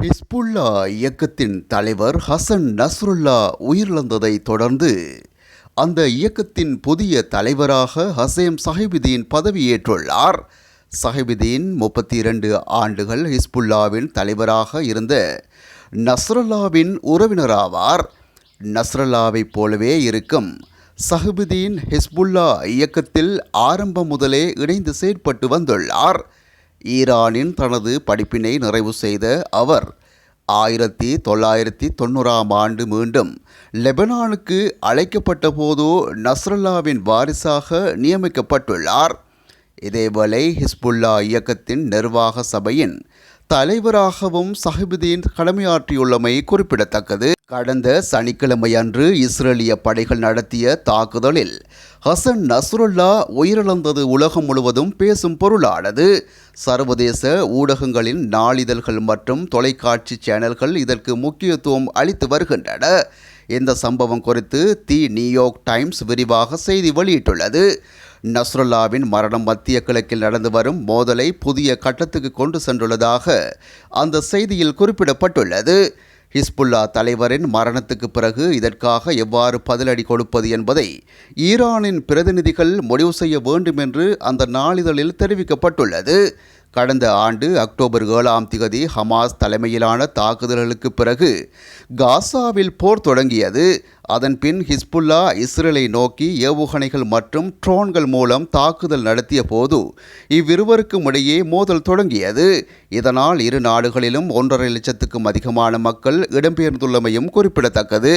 Hezbollah இயக்கத்தின் தலைவர் ஹசன் நஸ்ருல்லா உயிரிழந்ததை தொடர்ந்து அந்த இயக்கத்தின் புதிய தலைவராக ஹசேம் சஹிபுதீன் பதவியேற்றுள்ளார். சஹிபுதீன் முப்பத்தி இரண்டு ஆண்டுகள் ஹிஸ்புல்லாவின் தலைவராக இருந்த நஸ்ரல்லாவின் உறவினராவார். நஸ்ரல்லாவைப் போலவே இருக்கும் சஹிபுதீன் ஹிஸ்புல்லா இயக்கத்தில் ஆரம்பம் முதலே இணைந்து செயற்பட்டு வந்துள்ளார். ஈரானின் தனது படிப்பினை நிறைவு செய்த அவர் ஆயிரத்தி தொள்ளாயிரத்தி தொண்ணூறாம் ஆண்டு மீண்டும் லெபனானுக்கு அழைக்கப்பட்ட போது நஸ்ரல்லாவின் வாரிசாக நியமிக்கப்பட்டுள்ளார். இதேவேளை ஹிஸ்புல்லா இயக்கத்தின் நிர்வாக சபையின் தலைவராகவும் சஹிபுதீன் கடமையாற்றியுள்ளமை குறிப்பிடத்தக்கது. கடந்த சனிக்கிழமை அன்று இஸ்ரேலிய படைகள் நடத்திய தாக்குதலில் ஹசன் நஸ்ருல்லா உயிரிழந்தது உலகம் முழுவதும் பேசும் பொருளானது. சர்வதேச ஊடகங்களின் நாளிதழ்கள் மற்றும் தொலைக்காட்சி சேனல்கள் இதற்கு முக்கியத்துவம் அளித்து வருகின்றன. இந்த சம்பவம் குறித்து தி நியூயார்க் டைம்ஸ் விரிவாக செய்தி வெளியிட்டுள்ளது. நஸ்ருல்லாவின் மரணம் மத்திய கிழக்கில் நடந்து வரும் மோதலை புதிய கட்டத்துக்கு கொண்டு சென்றுள்ளதாக அந்த செய்தியில் குறிப்பிடப்பட்டுள்ளது. ஹிஸ்புல்லா தலைவரின் மரணத்துக்கு பிறகு இதற்காக எவ்வாறு பதிலடி கொடுப்பது என்பதை ஈரானின் பிரதிநிதிகள் முடிவு செய்ய வேண்டும் என்று அந்த நாளிதழில் தெரிவிக்கப்பட்டுள்ளது. கடந்த ஆண்டு அக்டோபர் ஏழாம் திகதி ஹமாஸ் தலைமையிலான தாக்குதல்களுக்கு பிறகு காசாவில் போர் தொடங்கியது. அதன் பின் ஹிஸ்புல்லா இஸ்ரேலை நோக்கி ஏவுகணைகள் மற்றும் ட்ரோன்கள் மூலம் தாக்குதல் நடத்திய போது இவ்விருவருக்கும் இடையே மோதல் தொடங்கியது. இதனால் இரு நாடுகளிலும் ஒன்றரை லட்சத்துக்கும் அதிகமான மக்கள் இடம்பெயர்ந்துள்ளமையும் குறிப்பிடத்தக்கது.